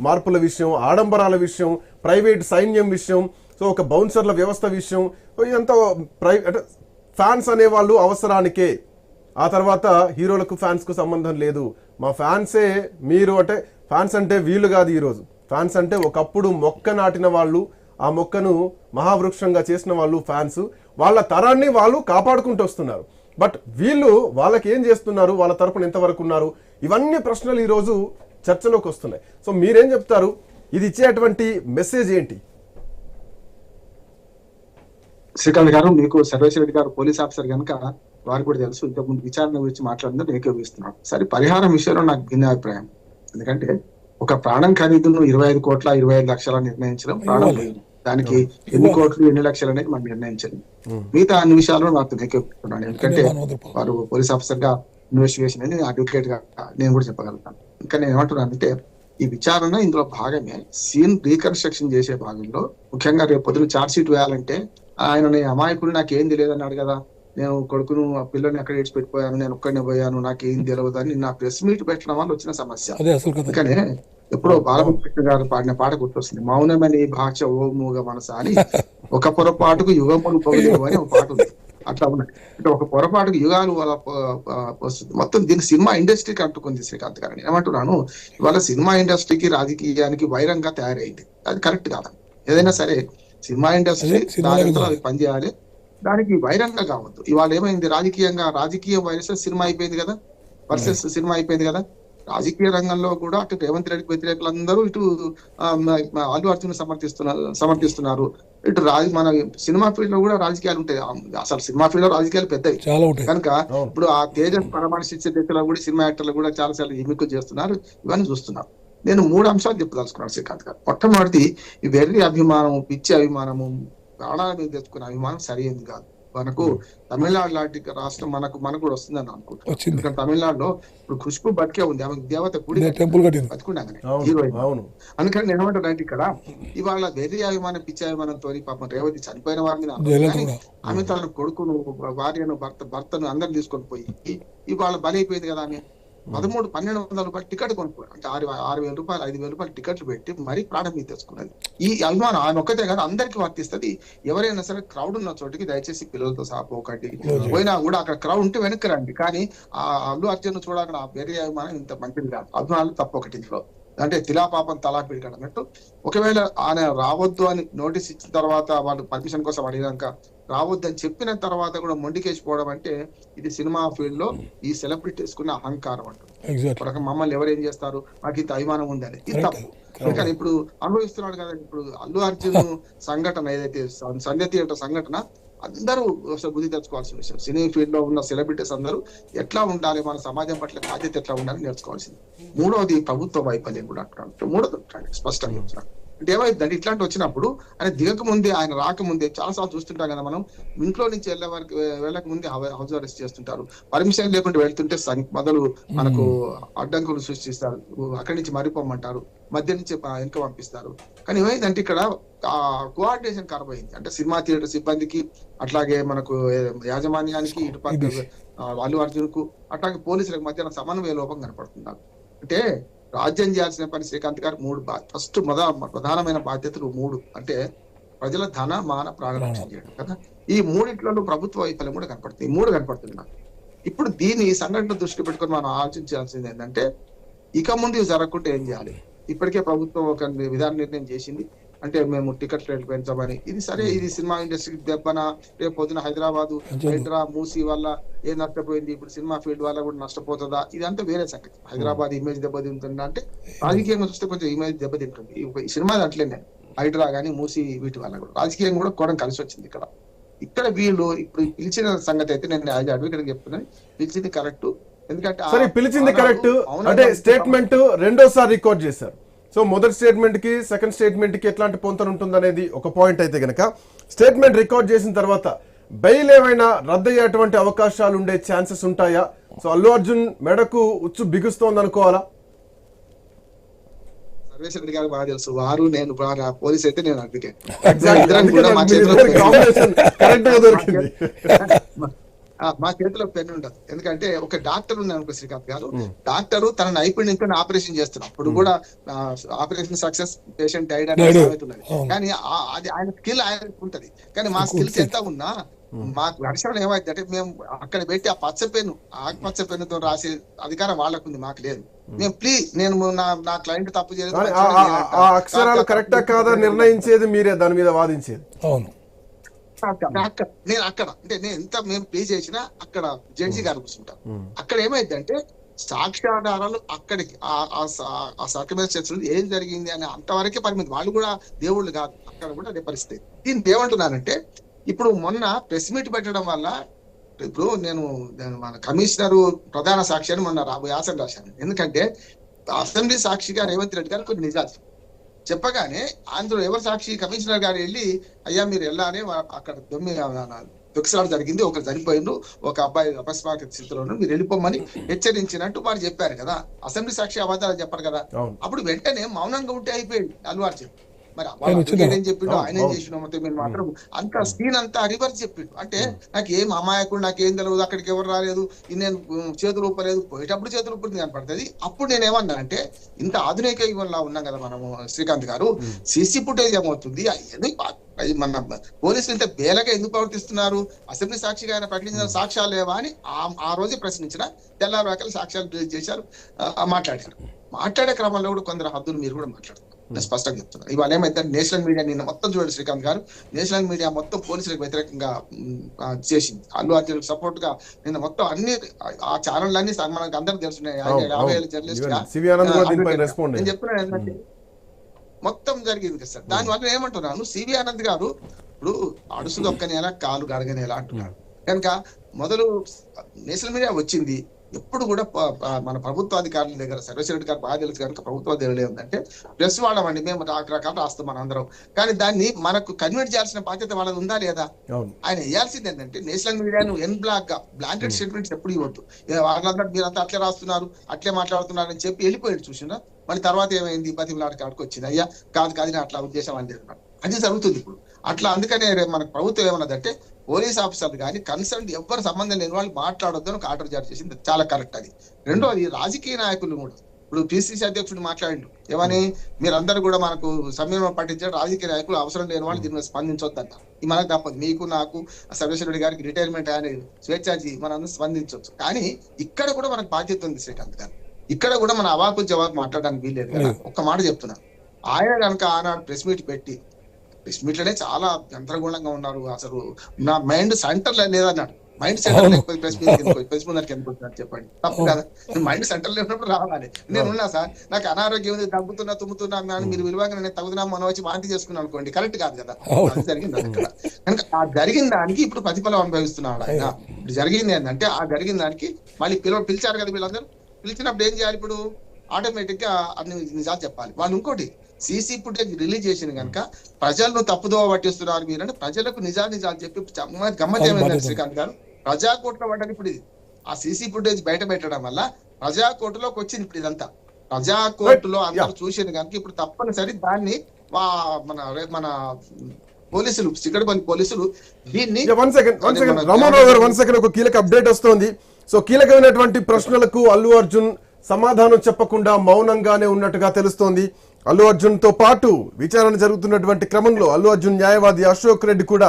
మార్పుల విషయం ఆడంబరాల విషయం ప్రైవేట్ సైన్యం విషయం సో ఒక బౌన్సర్ల వ్యవస్థ విషయం ఇదంతా ప్రై అంటే ఫ్యాన్స్ అనేవాళ్ళు అవసరానికే. ఆ తర్వాత హీరోలకు ఫ్యాన్స్కు సంబంధం లేదు. మా ఫ్యాన్సే మీరు అంటే ఫ్యాన్స్ అంటే వీళ్ళు కాదు ఈరోజు. ఫ్యాన్స్ అంటే ఒకప్పుడు మొక్క నాటిన వాళ్ళు ఆ మొక్కను మహావృక్షంగా చేసిన వాళ్ళు ఫ్యాన్స్. వాళ్ళ తరాన్ని వాళ్ళు కాపాడుకుంటూ వస్తున్నారు. బట్ వీళ్ళు వాళ్ళకి ఏం చేస్తున్నారు? వాళ్ళ తరపున ఎంతవరకు ఉన్నారు? ఇవన్నీ ప్రశ్నలు ఈరోజు చర్చలోకి వస్తున్నాయి. సో మీరేం చెప్తారు? ఇది ఇచ్చేటువంటి మెసేజ్ ఏంటి? శ్రీకాంత్ గారు మీకు సర్వేశ్వర రెడ్డి గారు పోలీస్ ఆఫీసర్ కనుక వారికి కూడా తెలుసు ఇంతకుముందు విచారణ గురించి మాట్లాడిందో ఏకీభవిస్తున్నాడు సరే పరిహారం విషయంలో నాకు భిన్న అభిప్రాయం. ఎందుకంటే ఒక ప్రాణం ఖరీదును ఇరవై ఐదు కోట్ల ఇరవై ఐదు లక్షల నిర్ణయించడం ప్రాణం దానికి ఎన్ని కోట్లు ఎన్ని లక్షలు అనేది మనం నిర్ణయించండి మిగతా అన్ని విషయాల్లో నాకు ఏకీభవిస్తున్నాను ఎందుకంటే వారు పోలీస్ ఆఫీసర్గా ఇన్వెస్టిగేషన్ అనేది అడ్వకేట్గా నేను కూడా చెప్పగలుగుతాను. ఇంకా నేను ఏమంటున్నాను అంటే ఈ విచారణ ఇందులో భాగమే. సీన్ రీకన్స్ట్రక్షన్ చేసే భాగంలో ముఖ్యంగా రేపు పొద్దున చార్జ్ షీట్ వేయాలంటే ఆయన నీ అమాయకుడు నాకు ఏం తెలియదు అన్నాడు కదా. నేను కొడుకును ఆ పిల్లని అక్కడ ఏడ్చి పెట్టిపోయాను నేను ఒక్కడినే పోయాను నాకు ఏం తెలియదు అని నా ప్రెస్ మీట్ పెట్టడం వల్ల వచ్చిన సమస్య. అందుకనే ఎప్పుడో బాలముకృష్ణ గారు పాడిన పాట గుర్తొస్తుంది మౌనమని భాష ఓ మూగ మనస అని. ఒక పొరపాటుకు యుగములు పొగలేవు అని ఒక పాట ఉంది. అట్లా ఉన్నాయి అంటే ఒక పొరపాటుకు యుగాలు వస్తుంది మొత్తం దీనికి సినిమా ఇండస్ట్రీకి అంటుకుంది శ్రీకాంత్ గారు. నేను ఏమంటున్నాను ఇవాళ సినిమా ఇండస్ట్రీకి రాజకీయానికి వైరంగా తయారైంది. అది కరెక్ట్ కాదు. ఏదైనా సరే సినిమా ఇండస్ట్రీ అదే సినిమాలకు దాని అది పనిచేయాలి. దానికి వైరంగా కావద్దు. ఇవాళ ఏమైంది? రాజకీయంగా రాజకీయ వైరస్ సినిమా అయిపోయింది కదా? వర్సెస్ సినిమా అయిపోయింది కదా? రాజకీయ రంగంలో కూడా అటు రేవంత్ రెడ్డికి వ్యతిరేకులందరూ ఇటు అల్లు అర్జున్ సమర్థిస్తున్నారు సమర్థిస్తున్నారు. ఇటు రాజ మన సినిమా ఫీల్డ్లో కూడా రాజకీయాలు ఉంటాయి. అసలు సినిమా ఫీల్డ్లో రాజకీయాలు పెద్దవి. చాలా ఉంటాయి. కనుక. ఇప్పుడు ఆ తేజస్ పరమర్శించే దిశలో కూడా సినిమా యాక్టర్లు కూడా చాలా చాలా ఎన్నికలు చేస్తున్నారు. ఇవన్నీ చూస్తున్నారు నేను మూడు అంశాలు చెప్పదలుచుకున్నాను శ్రీకాంత్ గారు. మొట్టమొదటి ఈ వెర్రి అభిమానం పిచ్చి అభిమానము ప్రాణాల మీద తెచ్చుకునే అభిమానం సరైనది కాదు. మనకు తమిళనాడు లాంటి రాష్ట్రం మనకు మనకు కూడా వస్తుందని అనుకుంటున్నాను. వచ్చింది. ఎందుకంటే తమిళనాడులో ఇప్పుడు ఖుష్బు బతికే ఉంది. ఆమె దేవత గుడి టెంపుల్ కట్టింది. బతుకున్నాగానే అవును హీరోయిన్. అవును. అందుకని నేను ఏమంటానంటే ఇక్కడ ఇవాళ వెర్రి అభిమానం పిచ్చి అభిమానంతో పాపం రేవతి చనిపోయిన వారి మీద జయలలిత కానీ కూడా ఆమె తన కొడుకును భార్యను భర్త భర్తను అందరిని తీసుకొని పోయి ఇవాళ బలైపోయింది కదా ఆమె. పదమూడు పన్నెండు వందల రూపాయలు టికెట్ కొనుక్కోడు అంటే ఆరు ఆరు వేల రూపాయలు ఐదు వేల రూపాయలు టికెట్లు పెట్టి మరీ ప్రాణం మీద తెచ్చుకున్నది ఈ అభిమానం ఆమె ఒక్కతే కాదు అందరికి వర్తిస్తుంది. ఎవరైనా సరే క్రౌడ్ ఉన్న చోటికి దయచేసి పిల్లలతో సహా పోకండి. పోయినా కూడా అక్కడ క్రౌడ్ ఉంటే వెనక్కి రండి. కానీ ఆ అల్లు అర్జున్ చూడకుండా ఆ వేరే అభిమానం ఇంత మంచిది కాదు. అభిమానులు తప్ప ఒకటి ఇంట్లో. అంటే తిలా పాపం తలా పిడికడ అన్నట్టు. ఒకవేళ ఆయన రావద్దు అని నోటీస్ ఇచ్చిన తర్వాత వాళ్ళు పర్మిషన్ కోసం అడిగినాక రావద్దు అని చెప్పిన తర్వాత కూడా మొండికేసిపోవడం అంటే ఇది సినిమా ఫీల్డ్లో ఈ సెలబ్రిటీస్ కున్న అహంకారం ఒక మమ్మల్ని ఎవరు ఏం చేస్తారు? మాకు ఇంత అభిమానం ఉందని ఇది తప్పు. కానీ ఇప్పుడు అనుభవిస్తున్నాడు కదా ఇప్పుడు అల్లు అర్జున్ సంఘటన ఏదైతే సంధ్య థియేటర్ సంఘటన అందరూ అసలు బుద్ధి తెచ్చుకోవాల్సిన విషయం. సినీ ఫీల్డ్లో ఉన్న సెలబ్రిటీస్ అందరూ ఎట్లా ఉండాలి మన సమాజం పట్ల బాధ్యత ఎట్లా ఉండాలి నేర్చుకోవాల్సింది. మూడవది ప్రభుత్వ వైఫల్యం కూడా అంటున్నాడు మూడోది స్పష్టంగా చెప్తున్నాడు అంటే ఏమైందంటే ఇట్లాంటి వచ్చినప్పుడు ఆయన దిగక ముందే ఆయన రాకముందే చాలా సార్లు చూస్తుంటాం కదా మనం ఇంట్లో నుంచి వెళ్ళే వరకు వెళ్ళక ముందే హౌస్ అరెస్ట్ చేస్తుంటారు. పర్మిషన్ లేకుండా వెళ్తుంటే మొదలు మనకు అడ్డంకులు సృష్టిస్తారు. అక్కడి నుంచి మరిపోమంటారు. మధ్య నుంచి వెనక పంపిస్తారు. కానీ ఏమైందంటే ఇక్కడ కోఆర్డినేషన్ ఖరాబ్ అయింది. అంటే సినిమా థియేటర్ సిబ్బందికి అట్లాగే మనకు యాజమాన్యానికి ఇటు పక్క ఆ, అల్లు అర్జున్కు అట్లాగే పోలీసులకు మధ్య సమన్వయ లోపం కనపడుతున్నారు అంటే రాజ్యం చేయాల్సిన పని శ్రీకాంత్ గారు మూడు ఫస్ట్ మొద ప్రధానమైన బాధ్యతలు మూడు. అంటే ప్రజల ధన మాన ప్రాణరక్షణ చేయడం కదా. ఈ మూడిట్లలో ప్రభుత్వ వైఫల్యం కూడా కనపడుతుంది. ఈ మూడు కనపడుతుంది నాకు ఇప్పుడు దీన్ని ఈ సంఘటన దృష్టి పెట్టుకొని మనం ఆలోచించాల్సింది ఏంటంటే ఇక ముందు ఇవి జరగకుంటే ఏం చేయాలి? ఇప్పటికే ప్రభుత్వం ఒక విధాన నిర్ణయం చేసింది. అంటే మేము టికెట్ రేట్లు పెంచామని. ఇది సరే ఇది సినిమా ఇండస్ట్రీకి దెబ్బన? రేపు పొద్దున హైదరాబాద్ హైదరా మూసీ వల్ల ఏం నష్టపోయింది? ఇప్పుడు సినిమా ఫీల్డ్ వల్ల కూడా నష్టపోతుందా? ఇదంతా వేరే సంగతి. హైదరాబాద్ ఇమేజ్ దెబ్బతింటుందా అంటే రాజకీయంగా చూస్తే కొంచెం ఇమేజ్ దెబ్బతింటుంది సినిమా అట్లేనే హైడ్రా గానీ మూసి వీటి వల్ల కూడా. రాజకీయం కూడా కూడా కలిసి వచ్చింది ఇక్కడ. ఇక్కడ వీళ్ళు ఇప్పుడు పిలిచిన సంగతి అయితే నేను యాజ్ అడ్వకేట్ చెప్తున్నాను. పిలిచింది కరెక్ట్. ఎందుకంటే సరే పిలిచింది కరెక్ట్. అంటే? స్టేట్మెంట్ రెండోసారి రికార్డ్ చేశారు. సో మొదటి స్టేట్మెంట్కి సెకండ్ స్టేట్మెంట్కి ఎట్లాంటి పొంతన ఉంటుందనేది ఒక పాయింట్ అయితే గనక స్టేట్మెంట్ రికార్డ్ చేసిన తర్వాత బెయిల్ ఏమైనా రద్దయ్యేటువంటి అవకాశాలు ఉండే ఛాన్సెస్ ఉంటాయా? సో అల్లు అర్జున్ మెడకు ఉచ్చు బిగుస్తోంది అనుకోవాలా సర్వేశ్వర గారు బాగా తెలుసు. వారు నేను పోలీస్ అయితే నేను అడ్వకేట్ మా చేతిలో పెన్ ఉండదు ఎందుకంటే ఒక డాక్టర్ ఉన్నాను అనుకో శ్రీకాంత్ గారు డాక్టర్ తన నైపుణ్యంతో ఆపరేషన్ చేస్తున్నాం అప్పుడు కూడా ఆపరేషన్ సక్సెస్ పేషెంట్ డైడ్ అనే Died. సామెత ఉన్నది అవును. కానీ అది ఆయన స్కిల్ ఆయనకు ఉంటది. కానీ మా స్కిల్స్ ఎంత ఉన్నా మాకు వర్షం ఏమైంది అంటే మేము అక్కడ పెట్టి ఆ పచ్చ పెన్ను ఆకుపచ్చ పెన్నుతో రాసే అధికారం వాళ్ళకుంది మాకు లేదు. మేము ప్లీజ్ నేను నా నా క్లయింట్ తప్పు చేయలేదు అక్షరాలు కరెక్టా కాదా నిర్ణయించేది మీరే దాని మీద వాదించేది. అవును. అక్కడ నేను అక్కడ అంటే నేను ఎంత మేము పే చేసినా అక్కడ జడ్జి గారు కూర్చుంటారు. అక్కడ ఏమైందంటే సాక్ష్యాధారాలు అక్కడికి ఆ- ఆ స- ఆ సర్కమెస్టెన్స్ ఏం జరిగింది అని అంతవరకే పరిమితి. వాళ్ళు కూడా దేవుళ్ళు కాదు అక్కడ కూడా అదే పరిస్థితి. దీన్ని ఏమంటున్నానంటే ఇప్పుడు మొన్న ప్రెస్ మీట్ పెట్టడం వల్ల ఇప్పుడు నేను మన కమిషనర్ ప్రధాన సాక్షి అని మొన్న వ్యాసం రాశాను. ఎందుకంటే అసెంబ్లీ సాక్షిగా రేవంత్ రెడ్డి గారు కొన్ని నిజాలు చెప్పగానే అందులో ఎవరు సాక్షి? కమిషనర్ గారు వెళ్ళి అయ్యా మీరు వెళ్ళాలి వా- అక్కడ దొమ్మి దుఃఖసాలు జరిగింది ఒకరు చనిపోయిండు ఒక అబ్బాయి అపస్మారక స్థితిలో ఉన్నాడు, మీరు వెళ్ళిపోమని హెచ్చరించినట్టు వారు చెప్పారు కదా. అసెంబ్లీ సాక్షి అబద్ధాలు చెప్పారు కదా. అప్పుడు వెంటనే మౌనంగా ఉంటే అయిపోయింది. అల్లు అర్జున్ మరి ఆయన చెప్పిండు ఆయన మొత్తం మీరు మాత్రం. అంత సీన్ అంతా రివర్స్ చెప్పిండు. అంటే నాకు ఏం అమాయకుడు నాకు ఏం తెలియదు అక్కడికి ఎవరు రాలేదు నేను చేతులు ఊపలేదు. పోయేటప్పుడు చేతులు ఊపుతుంది కనపడుతుంది. అప్పుడు నేను ఏమన్నా అంటే ఇంత ఆధునిక యుగంలో ఉన్నాం కదా మనము శ్రీకాంత్ గారు. సీసీ ఫుటేజ్ ఏమవుతుంది? మన పోలీసులు ఇంత బేలగా ఎందుకు ప్రవర్తిస్తున్నారు? అసెంబ్లీ సాక్షిగా ఆయన ప్రకటించిన సాక్ష్యాలు లేవా అని ఆ- రోజే ప్రశ్నించిన. తెల్లారి రకాల సాక్ష్యాలు చేశారు. మాట్లాడారు. మాట్లాడే క్రమంలో కూడా కొందరు హద్దులు మీరు కూడా మాట్లాడుతున్నారు నేను స్పష్టంగా చెప్తున్నాను ఇవాళ ఏమైతే నేషనల్ మీడియా నిన్న మొత్తం చూడండి శ్రీకాంత్ గారు. నేషనల్ మీడియా మొత్తం పోలీసులకు వ్యతిరేకంగా చేసింది. అల్లు అర్జున్ సపోర్ట్గా నిన్న మొత్తం అన్ని ఆ- ఛానల్ అన్ని మనకు అందరికి యాభై. ఏళ్ళ జర్నలిస్ట్ నేను చెప్తున్నాను ఏంటంటే మొత్తం జరిగింది కదా సార్. దాని వల్ల ఏమంటున్నాను సివి ఆనంద్ గారు ఇప్పుడు అడుసు దొక్కనేలా కాలు గడగనేలా అంటున్నాడు కనుక మొదలు నేషనల్ మీడియా వచ్చింది. ఎప్పుడు కూడా మన ప్రభుత్వ అధికారుల దగ్గర సర్వేశ్వర గారు బాగా తెలుసు కనుక ప్రభుత్వ అధికారులు ఏముందంటే ప్రెస్ వాడమండి మేము రకరకాలు రాస్తాం మన అందరం. కానీ దాన్ని మనకు కన్వర్ట్ చేయాల్సిన బాధ్యత వాళ్ళది ఉందా లేదా? ఆయన వేయాల్సింది ఏంటంటే నేషనల్ మీడియాను ఎన్ బ్లాక్గా బ్లాంకెట్ స్టేట్మెంట్స్ ఎప్పుడు ఇవ్వద్దు. వాళ్ళంతా మీరంతా అట్లే రాస్తున్నారు అట్లే మాట్లాడుతున్నారు అని చెప్పి వెళ్ళిపోయాడు చూసినా మళ్ళీ తర్వాత ఏమైంది? బతిమలాడి కాడికి వచ్చింది. అయ్యా కాదు కాదు అట్లా ఉద్దేశం అని చెప్పినాడు అది జరుగుతుంది ఇప్పుడు. అట్లా అందుకనే రేపు మన ప్రభుత్వం ఏమన్నదంటే పోలీస్ ఆఫీసర్లు కానీ కన్సర్న్ ఎవరు సంబంధం లేని వాళ్ళు మాట్లాడొద్దని ఒక ఆర్డర్ జారీ చేసింది. చాలా కరెక్ట్ అది. రెండోది రాజకీయ నాయకులు కూడా. ఇప్పుడు పిసిసి అధ్యక్షుడు మాట్లాడిండు. ఏమని? మీరందరూ కూడా మనకు సంయమనం పట్టించారు రాజకీయ నాయకులు అవసరం లేని వాళ్ళు దీని మీద స్పందించొద్దంట. ఇది మనకు తప్పదు. మీకు నాకు సర్వేశ్వర రెడ్డి గారికి రిటైర్మెంట్ అనే స్వేచ్ఛాజీ మనం స్పందించవచ్చు కానీ ఇక్కడ కూడా మనకు బాధ్యత ఉంది శ్రీకాంత్ గారు. ఇక్కడ కూడా మన అవాకు జవాబు మాట్లాడడానికి వీల్లేదు కదా. ఒక్క మాట చెప్తున్నా. ఆయన కనుక ఆనాడు ప్రెస్ మీట్ పెట్టి ప్రెస్ చాలా గందరగోళంగా ఉన్నారు. అసలు నా మైండ్ సెంటర్ లేదన్నాడు మైండ్ సెంటర్. లేకపోతే ప్రెస్ మీట్ ప్రెస్ ముందరికి ఎందుకు వచ్చినట్టు చెప్పండి. తప్పు కదా. మైండ్ సెంటర్ లేనప్పుడు రావాలి. నేను ఉన్నా సార్ నాకు అనారోగ్యం ఉంది దగ్గుతున్నా తుమ్ముతున్నా అని మీరు విలువగా నేను తగ్గుతున్నా మనం వచ్చి వాంతి చేసుకున్నాను అనుకోండి. కరెక్ట్ కాదు కదా. అది జరిగింది అక్కడ. కనుక ఆ జరిగిన దానికి ఇప్పుడు ప్రతిఫలం అనుభవిస్తున్నాడు ఆయన. ఇప్పుడు జరిగింది ఏంటంటే ఆ జరిగిన దానికి మళ్ళీ పిలవ పిలిచారు కదా వీళ్ళందరూ. పిలిచినప్పుడు ఏం చేయాలి ఇప్పుడు? ఆటోమేటిక్గా అన్ని నిజాలు చెప్పాలి. వాళ్ళు ఇంకోటి సీసీ ఫుటేజ్ రిలీజ్ చేసిన కనుక ప్రజలను తప్పుదోవ పట్టిస్తున్నారు మీరంటే ప్రజలకు నిజాలు నిజాలు చెప్పి గమ్మత్ బాధ్యత. శ్రీకాంత్ గారు. ప్రజా కోర్టులో పడ్డది ఇప్పుడు ఇది. ఆ సీసీ ఫుటేజ్ బయట పెట్టడం వల్ల ప్రజా కోర్టులోకి వచ్చింది ఇప్పుడు ఇదంతా. ప్రజా కోర్టులో అందరూ చూసిన కనుక ఇప్పుడు తప్పనిసరి దాన్ని మన మన పోలీసులు సిక్కడపల్లి పోలీసులు దీన్ని one second one second Ramarao గారు వన్ సెకండ్ ఒక కీలక అప్డేట్ వస్తోంది. సో కీలకమైనటువంటి ప్రశ్నలకు అల్లు అర్జున్ సమాధానం చెప్పకుండా మౌనంగానే ఉన్నట్టుగా తెలుస్తోంది. అల్లు అర్జున్తో పాటు విచారణ జరుగుతున్నటువంటి క్రమంలో అల్లు అర్జున్ న్యాయవాది అశోక్ రెడ్డి కూడా